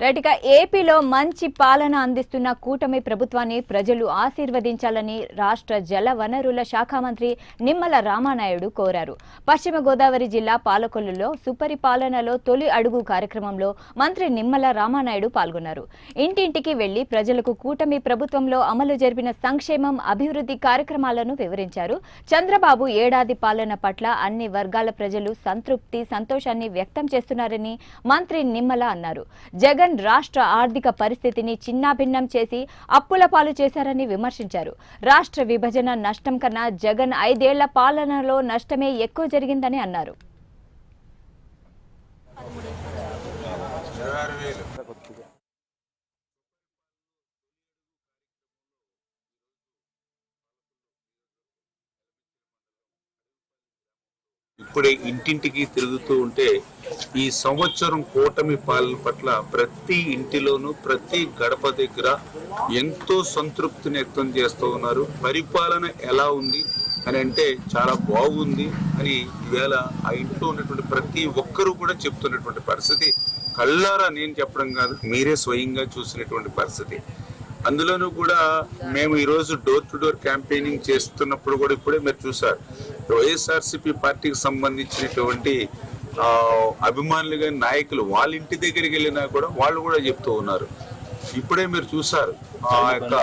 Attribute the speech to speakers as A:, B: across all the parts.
A: Right ఇక ఏపీలో మంచి పాలన అందిస్తున్న కూటమి ప్రభుత్వాన్ని ప్రజలు ఆశీర్వదించాలని రాష్ట్ర జల వనరుల శాఖ మంత్రి నిమ్మల రామానాయుడు కోరారు. పశ్చిమ గోదావరి జిల్లా పాలకొల్లులో సుపరిపాలనలో తొలి అడుగు కార్యక్రమంలో మంత్రి నిమ్మల రామానాయుడు పాల్గొన్నారు. ఇంటింటికి వెళ్ళి ప్రజలకు కూటమి ప్రభుత్వంలో అమలు జరిపిన సంక్షేమం అభివృద్ధి కార్యక్రమాలను వివరించారు. చంద్రబాబు ఏడాది పాలన పట్ల అన్ని వర్గాల ప్రజలు సంతృప్తి సంతోషాన్ని వ్యక్తం చేస్తున్నారని మంత్రి నిమ్మల అన్నారు. జగన్ రాష్ట్ర ఆర్థిక పరిస్థితిని చిన్నాభిన్నం చేసి అప్పుల పాలు చేశారని విమర్శించారు. రాష్ట్ర విభజన నష్టం కన్నా జగన్ ఐదేళ్ళ పాలనలో నష్టమే ఎక్కువ జరిగిందని అన్నారు.
B: ఇప్పుడే ఇంటింటికి తిరుగుతూ ఉంటే ఈ సంవత్సరం కూటమి పాలన పట్ల ప్రతి ఇంటిలోనూ ప్రతి గడప దగ్గర ఎంతో సంతృప్తిని వ్యక్తం చేస్తూ ఉన్నారు. పరిపాలన ఎలా ఉంది అని అంటే చాలా బాగుంది అని ఈవేళ ఆ ఇంట్లో ఉన్నటువంటి ప్రతి ఒక్కరూ కూడా చెప్తున్నటువంటి పరిస్థితి. కళ్ళారా నేను చెప్పడం కాదు మీరే స్వయంగా చూసినటువంటి పరిస్థితి. అందులోనూ కూడా మేము ఈరోజు డోర్ టు డోర్ క్యాంపెయినింగ్ చేస్తున్నప్పుడు కూడా ఇప్పుడే మీరు చూసారు వైఎస్ఆర్సీపీ పార్టీకి సంబంధించినటువంటి అభిమానులుగా అభిమానులు కానీ నాయకులు వాళ్ళ ఇంటి దగ్గరికి వెళ్ళినా కూడా వాళ్ళు కూడా చెప్తూ ఉన్నారు. ఇప్పుడే మీరు చూసారు ఆ యొక్క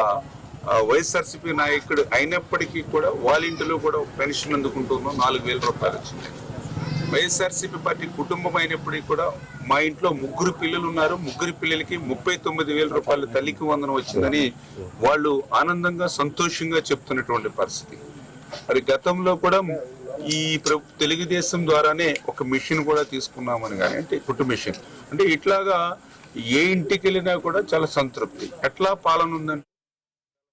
B: వైఎస్ఆర్సీపీ నాయకుడు అయినప్పటికీ కూడా వాళ్ళ ఇంటిలో కూడా పెన్షన్ అందుకుంటున్నాం నాలుగు వేల రూపాయలు వచ్చింది. వైఎస్ఆర్సీపీ పార్టీ కుటుంబం అయినప్పటికీ కూడా మా ఇంట్లో ముగ్గురు పిల్లలు ఉన్నారు. ముగ్గురు పిల్లలకి ముప్పై తొమ్మిది వేల రూపాయలు తల్లికి వందనం వచ్చిందని వాళ్ళు ఆనందంగా సంతోషంగా చెప్తున్నటువంటి పరిస్థితి. మరి గతంలో కూడా ఈ ప్రభు తెలుగుదేశం ద్వారానే ఒక మిషన్ కూడా తీసుకున్నామని కానీ అంటే కుటుంబ మిషన్. అంటే ఇట్లాగా ఏ ఇంటికి వెళ్ళినా కూడా చాలా సంతృప్తి. ఎట్లా పాలన ఉందంటే